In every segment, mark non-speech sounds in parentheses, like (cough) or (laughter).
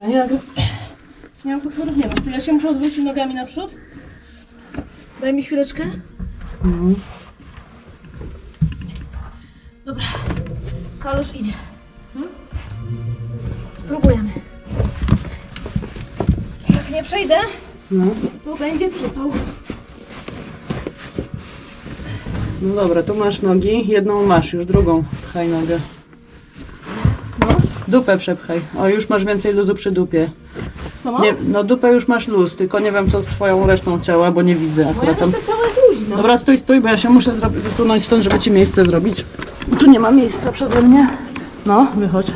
Ja nie mam potworów, nie ma. To ja się muszę odwrócić nogami naprzód. Daj mi chwileczkę. Dobra. Kalusz idzie. Hmm? Spróbujemy. Jak nie przejdę, to będzie przypał. No dobra, tu masz nogi, jedną masz, już drugą pchaj nogę. Dupę przepchaj. O, już masz więcej luzu przy dupie. Co mam? Nie, no dupę już masz luz, tylko nie wiem co z twoją resztą ciała, bo nie widzę Moja akurat tam. reszta ciała jest luźna. Dobra, stój, stój, bo ja się muszę zrobić, wysunąć stąd, żeby ci miejsce zrobić. Tu nie ma miejsca przeze mnie. No, wychodź.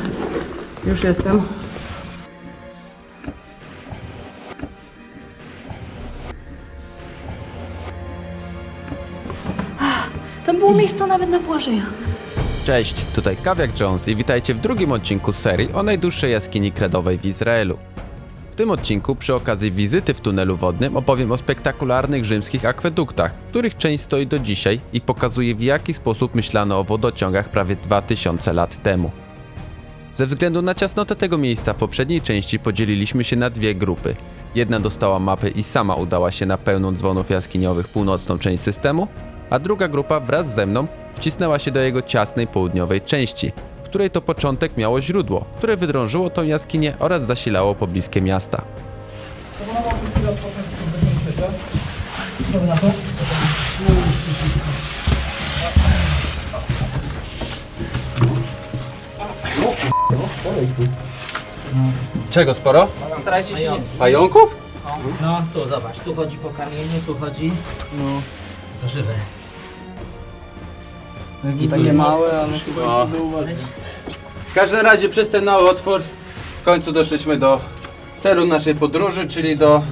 Już jestem. Tam było miejsce nawet na płażeja. Cześć, tutaj Kawiak Jones i witajcie w drugim odcinku serii o najdłuższej jaskini kredowej w Izraelu. W tym odcinku przy okazji wizyty w tunelu wodnym opowiem o spektakularnych rzymskich akweduktach, których część stoi do dzisiaj i pokazuje w jaki sposób myślano o wodociągach prawie 2000 lat temu. Ze względu na ciasnotę tego miejsca w poprzedniej części podzieliliśmy się na dwie grupy. Jedna dostała mapy i sama udała się na pełną dzwonów jaskiniowych północną część systemu, a druga grupa wraz ze mną wcisnęła się do jego ciasnej południowej części, w której to początek miało źródło, które wydrążyło tą jaskinię oraz zasilało pobliskie miasta. Czego sporo? Starajcie się nie... Pająków? No, tu zobacz, tu chodzi po kamieniu, tu chodzi... No. To żywe. I takie małe, ale No. W każdym razie przez ten mały otwór w końcu doszliśmy do celu naszej podróży, czyli do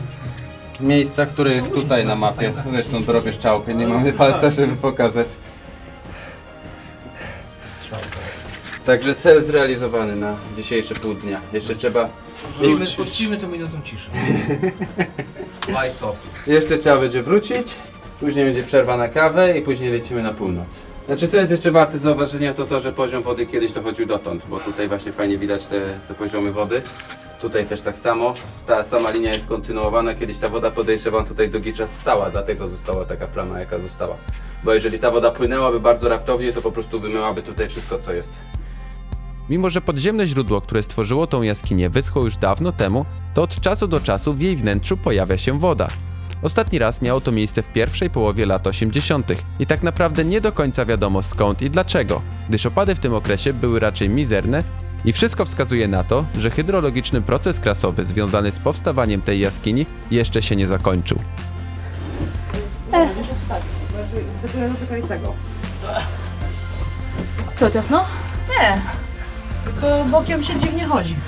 miejsca, które jest tutaj na mapie. Zresztą zrobię strzałkę, nie mamy palca, żeby pokazać. Także cel zrealizowany na dzisiejsze pół dnia. Jeszcze trzeba Puścimy, puścimy tu minutą ciszy. (laughs) Lights off. Jeszcze trzeba będzie wrócić, później będzie przerwa na kawę i później lecimy na północ. Znaczy co jest jeszcze warte zauważenia to to, że poziom wody kiedyś dochodził dotąd, bo tutaj właśnie fajnie widać te, te poziomy wody. Tutaj też tak samo, ta sama linia jest kontynuowana, kiedyś ta woda podejrzewam tutaj długi czas stała, dlatego została taka plama jaka została. Bo jeżeli ta woda płynęłaby bardzo raptownie, to po prostu wymyłaby tutaj wszystko co jest. Mimo, że podziemne źródło, które stworzyło tą jaskinię, wyschło już dawno temu, to od czasu do czasu w jej wnętrzu pojawia się woda. Ostatni raz miało to miejsce w pierwszej połowie lat 80. i tak naprawdę nie do końca wiadomo skąd i dlaczego, gdyż opady w tym okresie były raczej mizerne i wszystko wskazuje na to, że hydrologiczny proces krasowy związany z powstawaniem tej jaskini jeszcze się nie zakończył. Co, ciasno? Nie. Tylko bokiem się dziwnie chodzi. (laughs)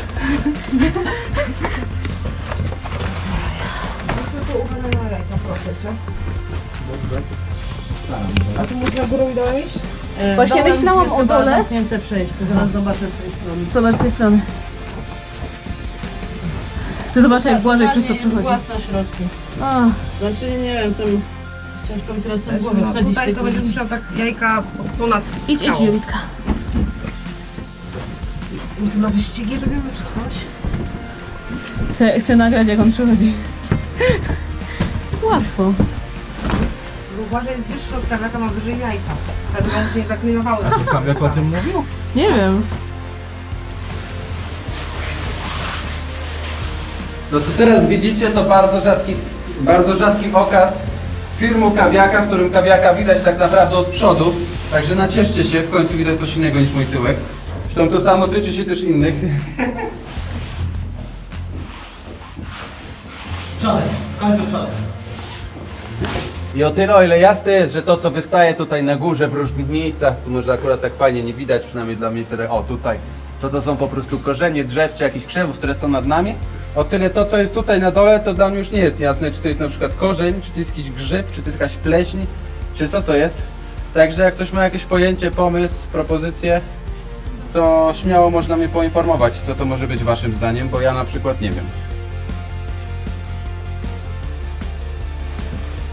A tu można górą dołem iść? Właśnie myślałam o dole. zamknięte przejście, zaraz zobaczę z tej strony. Zobacz z tej strony. Chcę zobaczyć, jak Błażej przez to przechodzi. Środku. A, Znaczy nie wiem, tam... ciężko mi teraz głowę No, wsadzić tutaj tej to pozycji. musiał tak jajka ponad Idź, idź, skałą. Julitka. My tu na wyścigi robimy czy coś? Chcę, chcę nagrać, jak on przechodzi. (laughs) Łatwo. Bo uważaj, jest wyższy od kawiaka, ma wyżej jajka. Żeby one się nie zaklinowały. Kawiak o tym mówił? Nie wiem. To co teraz widzicie to bardzo rzadki, bardzo rzadki okaz filmu kawiaka, w którym kawiaka widać tak naprawdę od przodu. Także nacieszcie się, w końcu widać coś innego niż mój tyłek. Zresztą to samo tyczy się też innych. (laughs) W końcu przodem. I o tyle o ile jasne jest, że to co wystaje tutaj na górze w różnych miejscach, tu może akurat tak fajnie nie widać, przynajmniej dla mnie tyle, o tutaj, to to są po prostu korzenie drzew czy jakichś krzewów, które są nad nami. O tyle to co jest tutaj na dole, to dla mnie już nie jest jasne, czy to jest na przykład korzeń, czy to jest jakiś grzyb, czy to jest jakaś pleśń, czy co to jest. Także jak ktoś ma jakieś pojęcie, pomysł, propozycję, to śmiało można mnie poinformować, co to może być waszym zdaniem, bo ja na przykład nie wiem.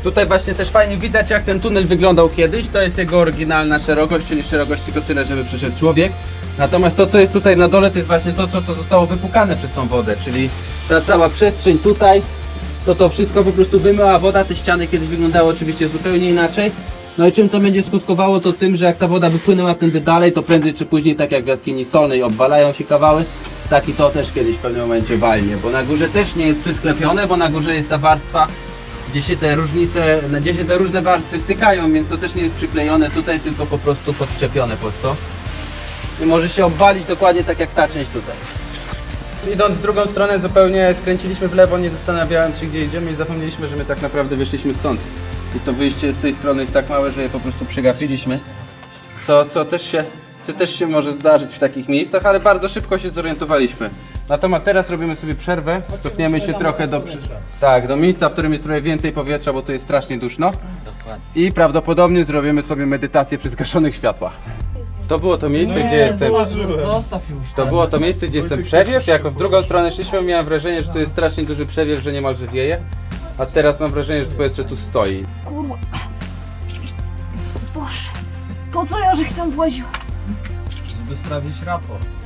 Tutaj właśnie też fajnie widać jak ten tunel wyglądał kiedyś. To jest jego oryginalna szerokość, czyli szerokość tylko tyle, żeby przeszedł człowiek. Natomiast to, co jest tutaj na dole, to jest właśnie to, co to zostało wypukane przez tą wodę, czyli ta cała przestrzeń tutaj, to to wszystko po prostu wymyła woda, te ściany kiedyś wyglądały oczywiście zupełnie inaczej. No i czym to będzie skutkowało, to tym, że jak ta woda wypłynęła tędy dalej, to prędzej czy później, tak jak w jaskini solnej, obwalają się kawały, tak i to też kiedyś w pewnym momencie walnie, bo na górze też nie jest przysklepione, bo na górze jest ta warstwa, gdzie się te różnice, gdzie się te różne warstwy stykają, więc to też nie jest przyklejone tutaj, tylko po prostu podczepione pod to. I może się obwalić dokładnie tak jak ta część tutaj. Idąc w drugą stronę zupełnie skręciliśmy w lewo, nie zastanawiając się gdzie idziemy i zapomnieliśmy, że my tak naprawdę wyszliśmy stąd. I to wyjście z tej strony jest tak małe, że je po prostu przegapiliśmy. Co, co, też się, co też się może zdarzyć w takich miejscach, ale bardzo szybko się zorientowaliśmy. Natomiast teraz robimy sobie przerwę, cofniemy się trochę do, przy- tak, do miejsca, w którym jest trochę więcej powietrza, bo tu jest strasznie duszno. Dokładnie. I prawdopodobnie zrobimy sobie medytację przy zgaszonych światłach. To było to miejsce, gdzie jestem. Zostaw już. To było to miejsce, gdzie jestem przewiew. Jak w drugą stronę szliśmy, miałem wrażenie, że to jest strasznie duży przewiew, że niemalże wieje. A teraz mam wrażenie, że to powietrze tu stoi. Kurwa. Boże. Po co ja, że chcę właził? Żeby sprawdzić raport.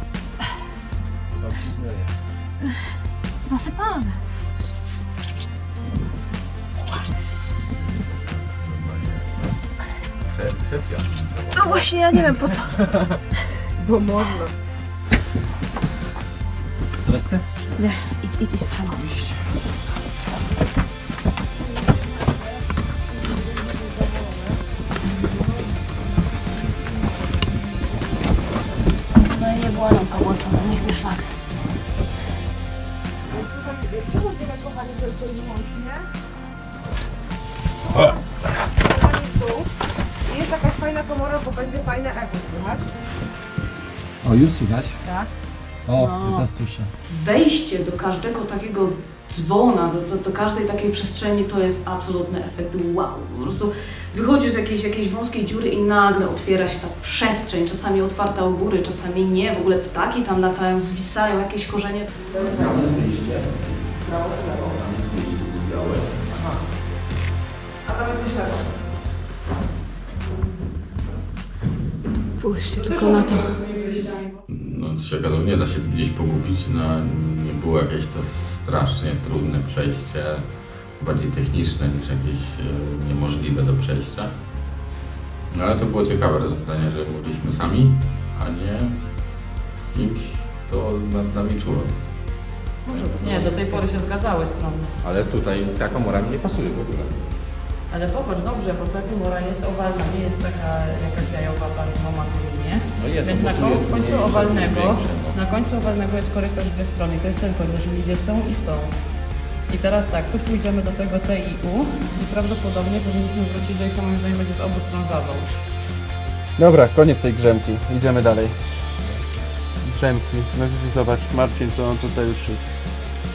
Zasypane. Sesja. A właśnie, ja nie wiem po co. (laughs) Bo można. Teraz ty? Nie, idź, idź, idź. No była lampka włączona, niech mi szlak. I Jest jakaś fajna komora, bo będzie fajne echo, słychać? O, już słychać? Tak. O, No. teraz słyszę. Wejście do każdego takiego dzwona, do, do, do każdej takiej przestrzeni to jest absolutny efekt wow. Po prostu wychodzisz z jakiejś, jakiejś wąskiej dziury i nagle otwiera się ta przestrzeń, czasami otwarta u góry, czasami nie, w ogóle ptaki tam latają, zwisają, jakieś korzenie. Pójście tylko na to. No, się okazało, nie da się gdzieś pogubić, no, nie było jakieś to strasznie trudne przejście, bardziej techniczne niż jakieś e, niemożliwe do przejścia. No ale to było ciekawe rozwiązanie, że mogliśmy sami, a nie z kimś, kto nad nami czuwał. Nie, do tej pory się zgadzały strony. Ale tutaj ta komora mi nie pasuje w ogóle. Ale popatrz, dobrze, bo ta komora jest owalna, nie jest taka jakaś jajowa, bardzo ma tu linię. No jest, Więc na końcu mniejsze, owalnego, no. na końcu owalnego jest korytarz w dwie strony. To jest ten korytarz, że idzie w tą i w tą. I teraz tak, tu pójdziemy do tego T i U i prawdopodobnie powinniśmy wrócić do ich moim zdaniem będzie z obu stron zawał. Dobra, koniec tej grzemki. Idziemy dalej. Grzemki. No zobacz, Marcin to on tutaj już jest.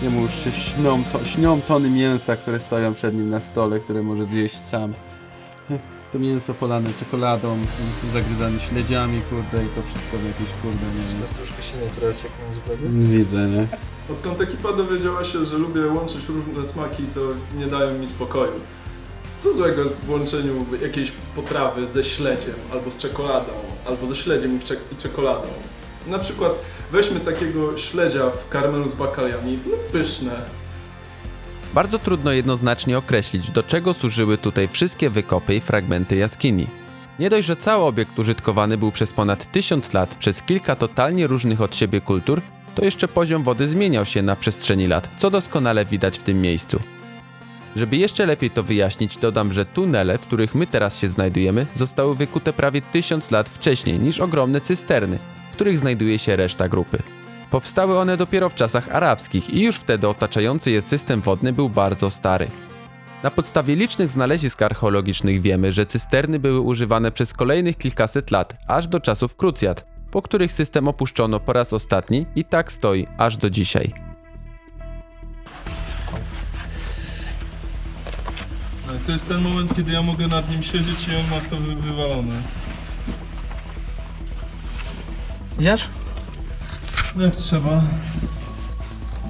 Jemu już się śnią, to, śnią tony mięsa, które stoją przed nim na stole, które może zjeść sam. To mięso polane czekoladą, zagryzane śledziami, kurde, i to wszystko w jakiejś, kurde, nie wiem. jest troszkę silny, która ciekną zupełnie. Widzę, nie? Odkąd ekipa dowiedziała się, że lubię łączyć różne smaki, to nie dają mi spokoju. Co złego jest w łączeniu jakiejś potrawy ze śledziem, albo z czekoladą, albo ze śledziem i, czek- i czekoladą? Na przykład weźmy takiego śledzia w karmelu z bakaliami, no pyszne, Bardzo trudno jednoznacznie określić, do czego służyły tutaj wszystkie wykopy i fragmenty jaskini. Nie dość, że cały obiekt użytkowany był przez ponad tysiąc lat przez kilka totalnie różnych od siebie kultur, to jeszcze poziom wody zmieniał się na przestrzeni lat, co doskonale widać w tym miejscu. Żeby jeszcze lepiej to wyjaśnić, dodam, że tunele, w których my teraz się znajdujemy, zostały wykute prawie tysiąc lat wcześniej niż ogromne cysterny, w których znajduje się reszta grupy. Powstały one dopiero w czasach arabskich i już wtedy otaczający je system wodny był bardzo stary. Na podstawie licznych znalezisk archeologicznych wiemy, że cysterny były używane przez kolejnych kilkaset lat, aż do czasów krucjat, po których system opuszczono po raz ostatni i tak stoi aż do dzisiaj. To jest ten moment, kiedy ja mogę nad nim siedzieć i on ma to wy- wywalone. Widzisz? No jak trzeba.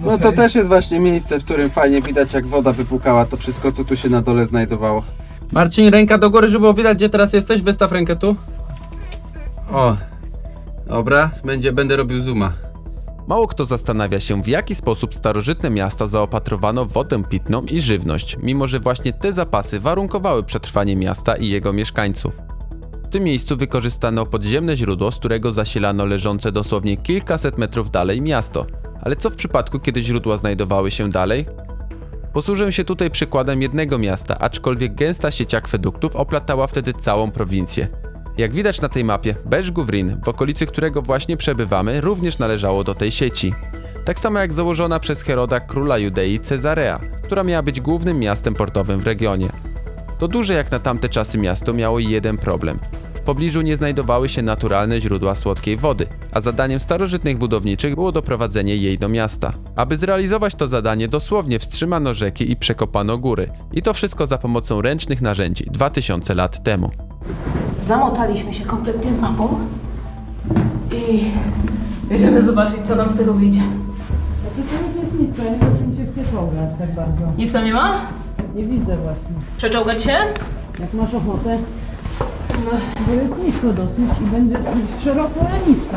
No to też jest właśnie miejsce, w którym fajnie widać jak woda wypłukała to wszystko, co tu się na dole znajdowało. Marcin, ręka do góry, żeby było widać, gdzie teraz jesteś. Wystaw rękę tu. O. Dobra, będzie, będę robił zooma. Mało kto zastanawia się, w jaki sposób starożytne miasta zaopatrowano w wodę pitną i żywność, mimo że właśnie te zapasy warunkowały przetrwanie miasta i jego mieszkańców. W tym miejscu wykorzystano podziemne źródło, z którego zasilano leżące dosłownie kilkaset metrów dalej miasto. Ale co w przypadku, kiedy źródła znajdowały się dalej? Posłużę się tutaj przykładem jednego miasta, aczkolwiek gęsta sieć akweduktów oplatała wtedy całą prowincję. Jak widać na tej mapie, Beszgówrin, w okolicy którego właśnie przebywamy, również należało do tej sieci. Tak samo jak założona przez Heroda króla Judei Cezarea, która miała być głównym miastem portowym w regionie. To duże jak na tamte czasy miasto miało jeden problem. W pobliżu nie znajdowały się naturalne źródła słodkiej wody, a zadaniem starożytnych budowniczych było doprowadzenie jej do miasta. Aby zrealizować to zadanie, dosłownie wstrzymano rzeki i przekopano góry. I to wszystko za pomocą ręcznych narzędzi 2000 lat temu. Zamotaliśmy się kompletnie z mapą i jedziemy zobaczyć, co nam z tego wyjdzie. to jest nisko, ja nie wiem, czym się chce czołgać tak bardzo. Nic tam nie ma? Nie widzę właśnie. Przeczołgać się? Jak masz ochotę, No, bo jest nisko dosyć i będzie szeroko, ale nisko.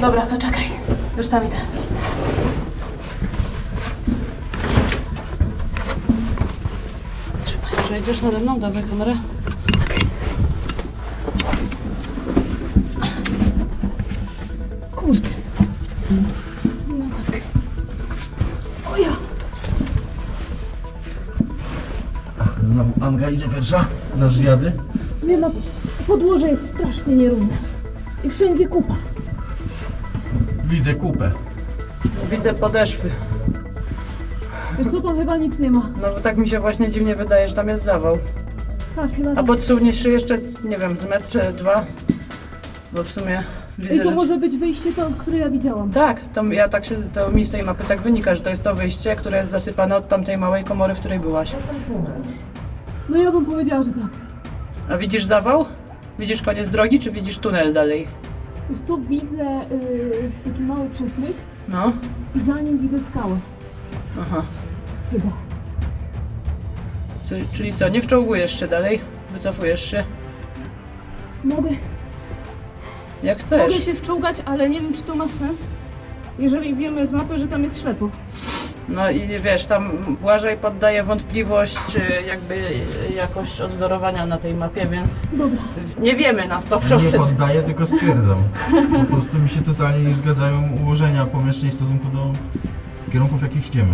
dobra, to czekaj. Już tam idę. Trzymaj. Przejdziesz nade mną? Dobra, kamerę. Anga idzie pierwsza na zwiady. Nie no, podłoże jest strasznie nierówne. I wszędzie kupa. Widzę kupę. Widzę podeszwy. Wiesz co, tam chyba nic nie ma. No bo tak mi się właśnie dziwnie wydaje, że tam jest zawał. Tak, chyba A podsuwniesz jeszcze, z, nie wiem, z metr, dwa? Bo w sumie widzę, I to że... może być wyjście to, które ja widziałam. Tak, to ja tak się, to mi z tej mapy tak wynika, że to jest to wyjście, które jest zasypane od tamtej małej komory, w której byłaś. No ja bym powiedziała, że tak. A widzisz zawał? Widzisz koniec drogi, czy widzisz tunel dalej? Wiesz tu widzę yy, taki mały przesmyk No, i za nim widzę skałę. aha. Chyba. Czyli- Czyli co, nie wczołgujesz się dalej? Wycofujesz się? Mogę, Jak chcesz. mogę się wczołgać, ale nie wiem, czy to ma sens. Jeżeli wiemy z mapy, że tam jest ślepo. No i wiesz, tam Błażej poddaje wątpliwość y, jakby y, jakość odwzorowania na tej mapie, więc nie wiemy na Nie 100%. poddaję, tylko stwierdzam. (laughs) Po prostu mi się totalnie nie zgadzają ułożenia pomieszczeń w stosunku do kierunków, w jakich idziemy.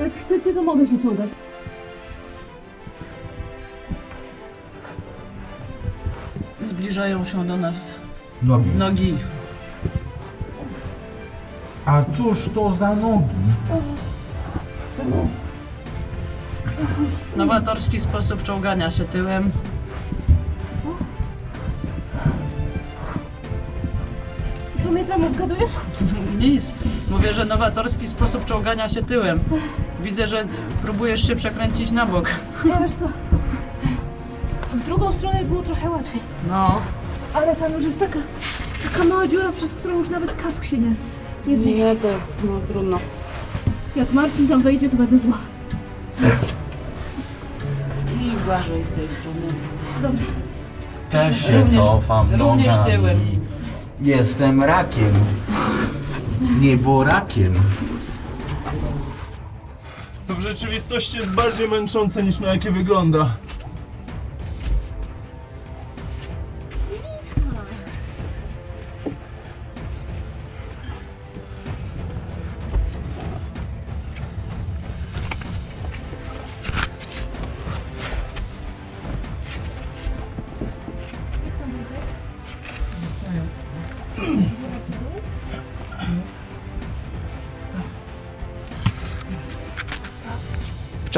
Jak chcecie, to mogę się czołgać. Zbliżają się do nas Nogi. nogi. A cóż to za nogi? Nowatorski sposób czołgania się tyłem. Co mnie tam odgadujesz? Nic. Mówię, że nowatorski sposób czołgania się tyłem. Widzę, że próbujesz się przekręcić na bok. Nie wiesz co? W drugą stronę było trochę łatwiej. No. Ale tam już jest taka, taka mała dziura, przez którą już nawet kask się nie, nie zmieści. to no trudno. Jak Marcin tam wejdzie, to będę zła. I Błażej z tej strony. Też się Również- cofam również nogami. tyłem. Jestem rakiem. Nieborakiem. To w rzeczywistości jest bardziej męczące niż na jakie wygląda.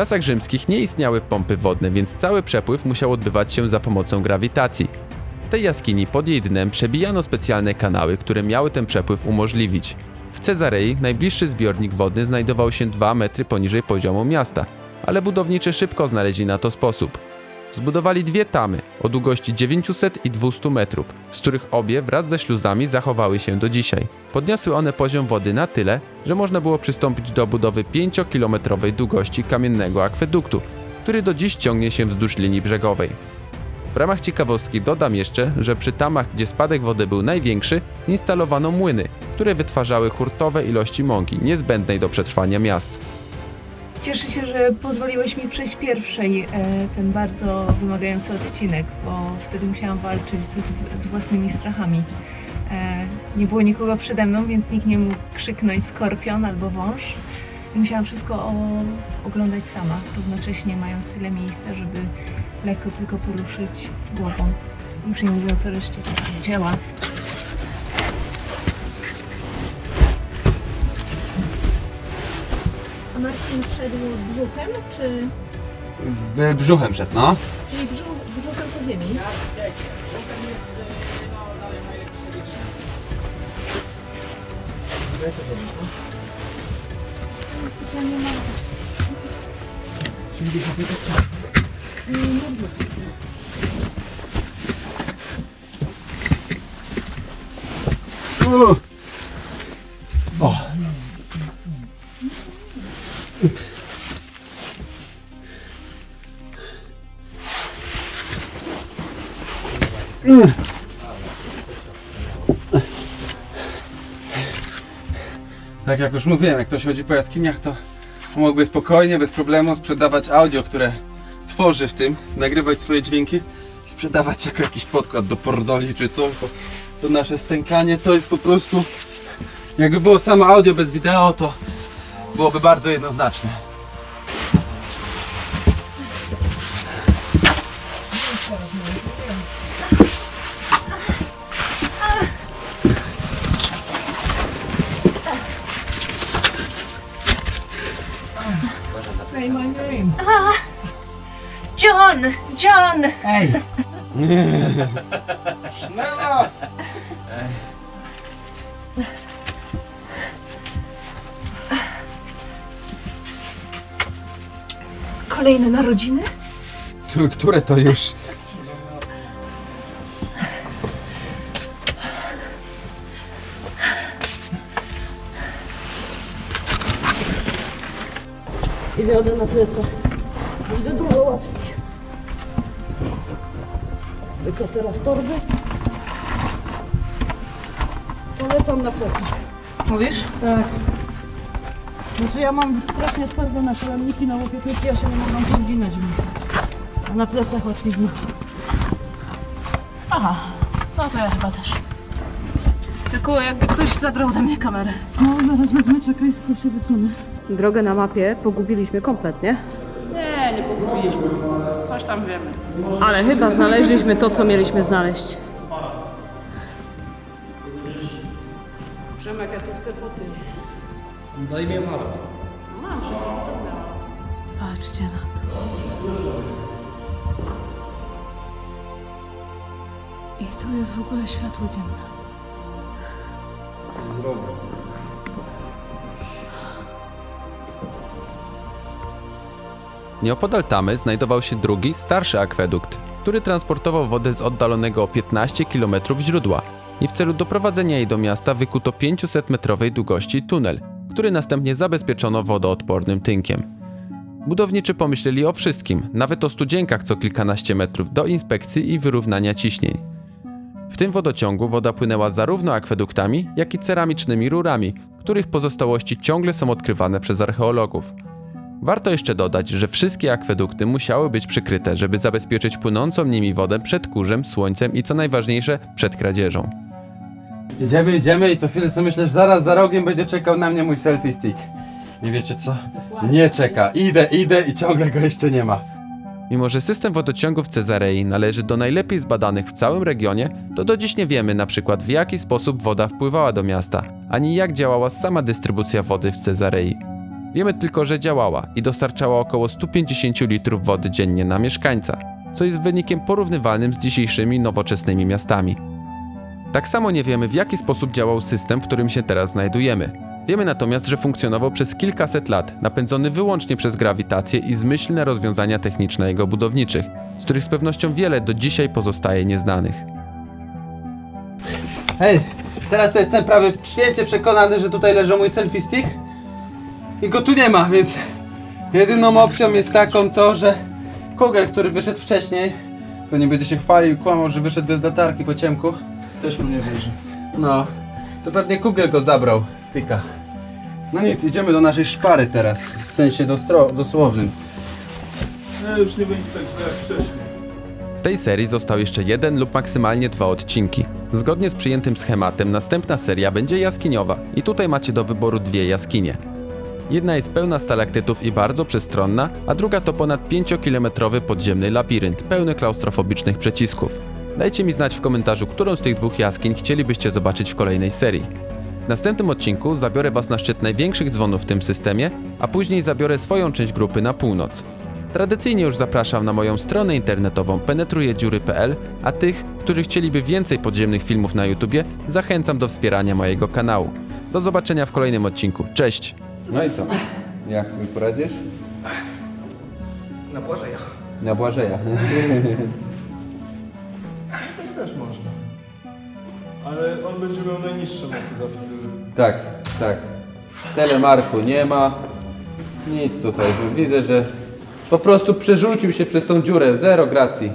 Czasach rzymskich nie istniały pompy wodne, więc cały przepływ musiał odbywać się za pomocą grawitacji. W tej jaskini pod jej dnem przebijano specjalne kanały, które miały ten przepływ umożliwić. W Cezarei najbliższy zbiornik wodny znajdował się 2 metry poniżej poziomu miasta, ale budowniczy szybko znaleźli na to sposób. Zbudowali dwie tamy o długości 900 i 200 metrów, z których obie wraz ze śluzami zachowały się do dzisiaj. Podniosły one poziom wody na tyle, że można było przystąpić do budowy 5-kilometrowej długości kamiennego akweduktu, który do dziś ciągnie się wzdłuż linii brzegowej. W ramach ciekawostki dodam jeszcze, że przy tamach, gdzie spadek wody był największy, instalowano młyny, które wytwarzały hurtowe ilości mąki, niezbędnej do przetrwania miast. Cieszę się, że pozwoliłeś mi przejść pierwszej e, ten bardzo wymagający odcinek, bo wtedy musiałam walczyć z, z własnymi strachami. E, nie było nikogo przede mną, więc nikt nie mógł krzyknąć skorpion albo wąż. Musiałam wszystko oglądać sama, równocześnie mając tyle miejsca, żeby lekko tylko poruszyć głową. Już nie mówiąc o reszcie ciała. Marcin wszedł brzuchem, czy... Brzuchem przed, no. Czyli brzuch, brzuchem po ziemi? O. jak już mówiłem, jak ktoś chodzi po jaskiniach, to mógłby spokojnie, bez problemu sprzedawać audio, które tworzy w tym, nagrywać swoje dźwięki, sprzedawać jako jakiś podkład do pordoli czy coś, bo to nasze stękanie to jest po prostu jakby było samo audio bez wideo, to byłoby bardzo jednoznaczne. John! Ej! Kolejne narodziny? Które to już? I wiodę na plecach. Widzę dużo łatwiej. Tylko teraz torby. Polecam na plecach. Mówisz? Tak. Znaczy ja mam strasznie twarde naszyjniki na łokietniki, ja się nie mogłam w nich. A na plecach łatwizna. Aha, no to ja chyba też. Tylko jakby ktoś zabrał ode mnie kamerę. No zaraz wezmę, czekaj, tylko się wysunę. Drogę na mapie pogubiliśmy kompletnie, Nie, nie pogubiliśmy. Coś tam wiemy. ale chyba znaleźliśmy to, co mieliśmy znaleźć. Przemek, ja tu chcę foty. Daj mi Marta. Patrzcie na to. I tu jest w ogóle światło dzienne. Nieopodal Tamy znajdował się drugi, starszy akwedukt, który transportował wodę z oddalonego o 15 km źródła i w celu doprowadzenia jej do miasta wykuto 500-metrowej długości tunel, który następnie zabezpieczono wodoodpornym tynkiem. Budowniczy pomyśleli o wszystkim, nawet o studzienkach co kilkanaście metrów do inspekcji i wyrównania ciśnień. W tym wodociągu woda płynęła zarówno akweduktami, jak i ceramicznymi rurami, których pozostałości ciągle są odkrywane przez archeologów. Warto jeszcze dodać, że wszystkie akwedukty musiały być przykryte, żeby zabezpieczyć płynącą nimi wodę przed kurzem, słońcem i co najważniejsze, przed kradzieżą. Idziemy, idziemy i co chwilę co myślisz, zaraz za rogiem będzie czekał na mnie mój selfie stick. I wiecie co? Nie czeka. Idę, idę i ciągle go jeszcze nie ma. Mimo, że system wodociągów Cezarei należy do najlepiej zbadanych w całym regionie, to do dziś nie wiemy na przykład w jaki sposób woda wpływała do miasta, ani jak działała sama dystrybucja wody w Cezarei. Wiemy tylko, że działała i dostarczała około 150 litrów wody dziennie na mieszkańca, co jest wynikiem porównywalnym z dzisiejszymi nowoczesnymi miastami. Tak samo nie wiemy, w jaki sposób działał system, w którym się teraz znajdujemy. Wiemy natomiast, że funkcjonował przez kilkaset lat, napędzony wyłącznie przez grawitację i zmyślne rozwiązania techniczne jego budowniczych, z których z pewnością wiele do dzisiaj pozostaje nieznanych. Hej, teraz to jestem prawie święcie przekonany, że tutaj leży mój selfie stick i go tu nie ma, więc jedyną opcją jest taką to, że kugel, który wyszedł wcześniej, To nie będzie się chwalił, kłamał, że wyszedł bez latarki po ciemku. Też mu nie wierzę. No, to pewnie Kugel go zabrał, styka. No nic, idziemy do naszej szpary teraz, w sensie dostro- dosłownym. No już nie będzie tak źle jak wcześniej. W tej serii został jeszcze jeden lub maksymalnie dwa odcinki. Zgodnie z przyjętym schematem następna seria będzie jaskiniowa i tutaj macie do wyboru dwie jaskinie. Jedna jest pełna stalaktytów i bardzo przestronna, a druga to ponad 5-kilometrowy podziemny labirynt, pełny klaustrofobicznych przycisków. Dajcie mi znać w komentarzu, którą z tych dwóch jaskiń chcielibyście zobaczyć w kolejnej serii. W następnym odcinku zabiorę Was na szczyt największych dzwonów w tym systemie, a później zabiorę swoją część grupy na północ. Tradycyjnie już zapraszam na moją stronę internetową penetrujedziury.pl, a tych, którzy chcieliby więcej podziemnych filmów na YouTubie, zachęcam do wspierania mojego kanału. Do zobaczenia w kolejnym odcinku. Cześć! No i co? Jak sobie poradzisz? Na Błażeja. Na Błażeja. Tak też można. Ale on będzie miał najniższe maty za styl. tak, tak. Telemarku nie ma. Nic tutaj, widzę, że po prostu przerzucił się przez tą dziurę, zero gracji.